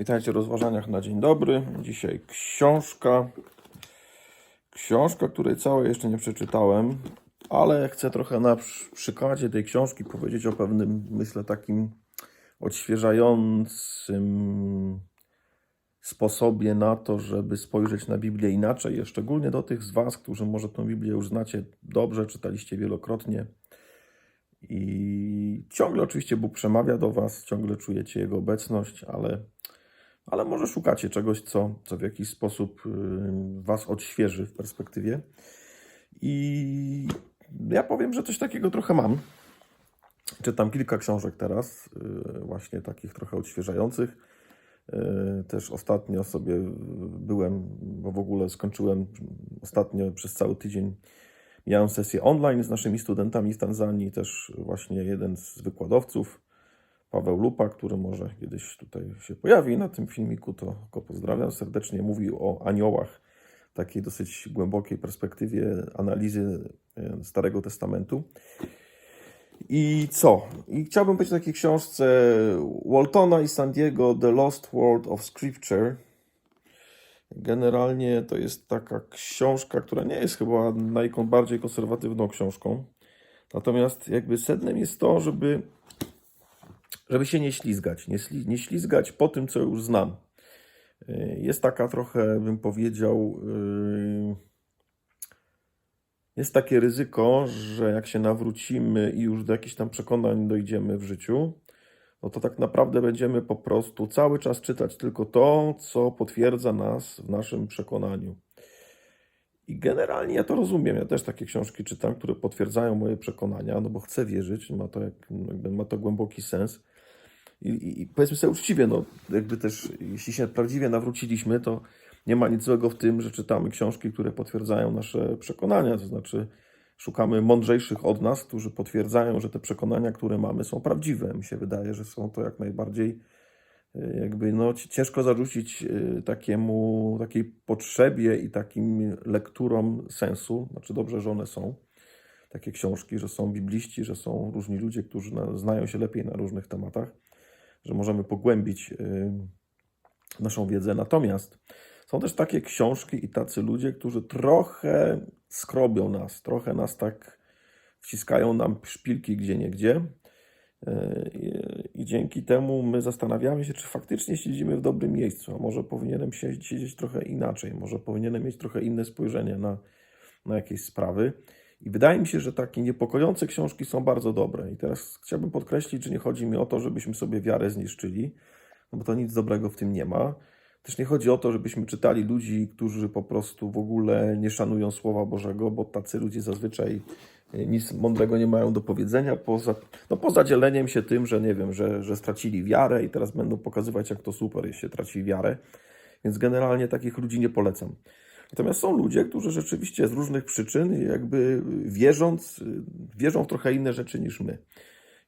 Witajcie w rozważaniach na dzień dobry. Dzisiaj książka. Książka, której całej jeszcze nie przeczytałem, ale chcę trochę na przy- przykładzie tej książki powiedzieć o pewnym, myślę, takim odświeżającym sposobie na to, żeby spojrzeć na Biblię inaczej, szczególnie do tych z Was, którzy może tą Biblię już znacie dobrze, czytaliście wielokrotnie. I ciągle oczywiście Bóg przemawia do Was, ciągle czujecie Jego obecność, ale, ale może szukacie czegoś, co, co w jakiś sposób y, Was odświeży w perspektywie. I ja powiem, że coś takiego trochę mam. Czytam kilka książek teraz, y, właśnie takich trochę odświeżających. Y, Też ostatnio sobie byłem, bo w ogóle skończyłem ostatnio przez cały tydzień Miałem sesję online z naszymi studentami z Tanzanii, też właśnie jeden z wykładowców, Paweł Lupa, który może kiedyś tutaj się pojawi na tym filmiku, to go pozdrawiam serdecznie. Mówił o aniołach, w takiej dosyć głębokiej perspektywie analizy e, Starego Testamentu. I co? I chciałbym powiedzieć o takiej książce Waltona i Sandiego The Lost World of Scripture. Generalnie to jest taka książka, która nie jest chyba najbardziej konserwatywną książką. Natomiast jakby sednem jest to, żeby, żeby się nie ślizgać. Nie, nie ślizgać po tym, co już znam. Y, Jest taka trochę, bym powiedział, y, jest takie ryzyko, że jak się nawrócimy i już do jakichś tam przekonań dojdziemy w życiu, no to tak naprawdę będziemy po prostu cały czas czytać tylko to, co potwierdza nas w naszym przekonaniu. I generalnie ja to rozumiem. Ja też takie książki czytam, które potwierdzają moje przekonania, no bo chcę wierzyć, ma to, jak, ma to głęboki sens. I, i, powiedzmy sobie uczciwie, no jakby też, jeśli się prawdziwie nawróciliśmy, to nie ma nic złego w tym, że czytamy książki, które potwierdzają nasze przekonania, to znaczy szukamy mądrzejszych od nas, którzy potwierdzają, że te przekonania, które mamy, są prawdziwe. Mi się wydaje, że są to jak najbardziej y, jakby no, ci- ciężko zarzucić y, takiemu, takiej potrzebie i takim lekturom sensu. Znaczy dobrze, że one są. Takie książki, że są bibliści, że są różni ludzie, którzy na, znają się lepiej na różnych tematach, że możemy pogłębić y, naszą wiedzę. Natomiast są też takie książki i tacy ludzie, którzy trochę skrobią nas, trochę nas tak wciskają nam szpilki gdzie niegdzie. I, I dzięki temu my zastanawiamy się, czy faktycznie siedzimy w dobrym miejscu, a może powinienem siedzieć trochę inaczej, może powinienem mieć trochę inne spojrzenie na, na jakieś sprawy. I wydaje mi się, że takie niepokojące książki są bardzo dobre. I teraz chciałbym podkreślić, że nie chodzi mi o to, żebyśmy sobie wiarę zniszczyli, no bo to nic dobrego w tym nie ma. Też nie chodzi o to, żebyśmy czytali ludzi, którzy po prostu w ogóle nie szanują Słowa Bożego, bo tacy ludzie zazwyczaj e, nic mądrego nie mają do powiedzenia, poza, no poza dzieleniem się tym, że nie wiem, że, że stracili wiarę i teraz będą pokazywać, jak to super, jeśli się traci wiarę. Więc generalnie takich ludzi nie polecam. Natomiast są ludzie, którzy rzeczywiście z różnych przyczyn, jakby wierząc, wierzą w trochę inne rzeczy niż my.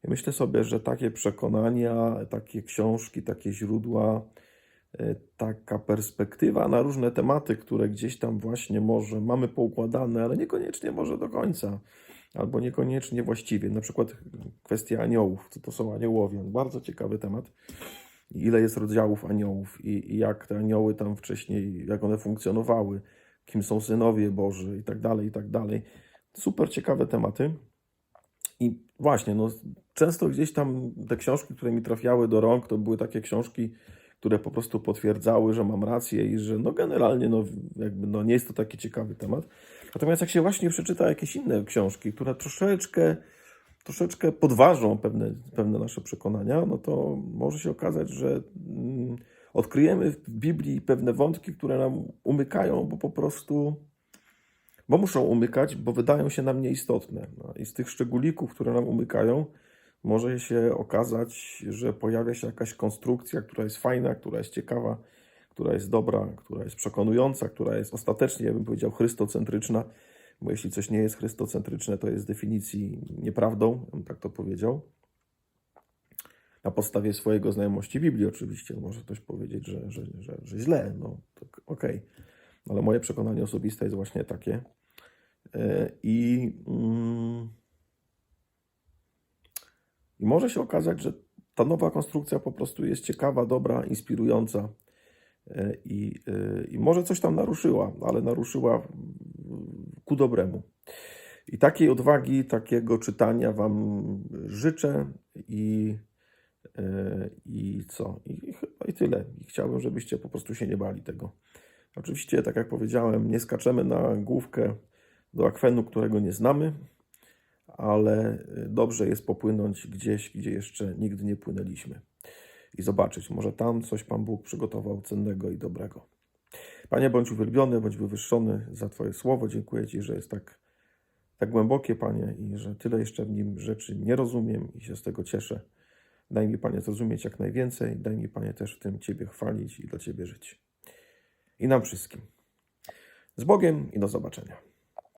I myślę sobie, że takie przekonania, takie książki, takie źródła, e, taka perspektywa na różne tematy, które gdzieś tam właśnie może mamy poukładane, ale niekoniecznie może do końca, albo niekoniecznie właściwie. Na przykład kwestia aniołów, co to są aniołowie. Bardzo ciekawy temat. Ile jest rozdziałów aniołów i, i jak te anioły tam wcześniej, jak one funkcjonowały, kim są synowie Boży i tak dalej, i tak dalej. Super ciekawe tematy. I właśnie, no, często gdzieś tam te książki, które mi trafiały do rąk, to były takie książki, które po prostu potwierdzały, że mam rację i że no generalnie no, jakby, no, nie jest to taki ciekawy temat. Natomiast jak się właśnie przeczyta jakieś inne książki, które troszeczkę, troszeczkę podważą pewne, pewne nasze przekonania, no to może się okazać, że mm, odkryjemy w Biblii pewne wątki, które nam umykają, bo po prostu bo muszą umykać, bo wydają się nam nieistotne. No I z tych szczególików, które nam umykają, może się okazać, że pojawia się jakaś konstrukcja, która jest fajna, która jest ciekawa, która jest dobra, która jest przekonująca, która jest ostatecznie, ja bym powiedział, chrystocentryczna, bo jeśli coś nie jest chrystocentryczne, to jest z definicji nieprawdą, bym tak to powiedział. Na podstawie swojego znajomości Biblii oczywiście. Może ktoś powiedzieć, że, że, że, że źle, no to okej. Ale moje przekonanie osobiste jest właśnie takie. E, I, mm, I może się okazać, że ta nowa konstrukcja po prostu jest ciekawa, dobra, inspirująca e, i, e, i może coś tam naruszyła, ale naruszyła ku dobremu. I takiej odwagi, takiego czytania Wam życzę i, e, i co? I chyba i tyle. I chciałbym, żebyście po prostu się nie bali tego. Oczywiście, tak jak powiedziałem, nie skaczemy na główkę do akwenu, którego nie znamy, ale dobrze jest popłynąć gdzieś, gdzie jeszcze nigdy nie płynęliśmy i zobaczyć, może tam coś Pan Bóg przygotował cennego i dobrego. Panie, bądź uwielbiony, bądź wywyższony za Twoje słowo. Dziękuję Ci, że jest tak, tak głębokie, Panie, i że tyle jeszcze w nim rzeczy nie rozumiem i się z tego cieszę. Daj mi, Panie, zrozumieć jak najwięcej. Daj mi, Panie, też w tym Ciebie chwalić i dla Ciebie żyć. I nam wszystkim. Z Bogiem i do zobaczenia.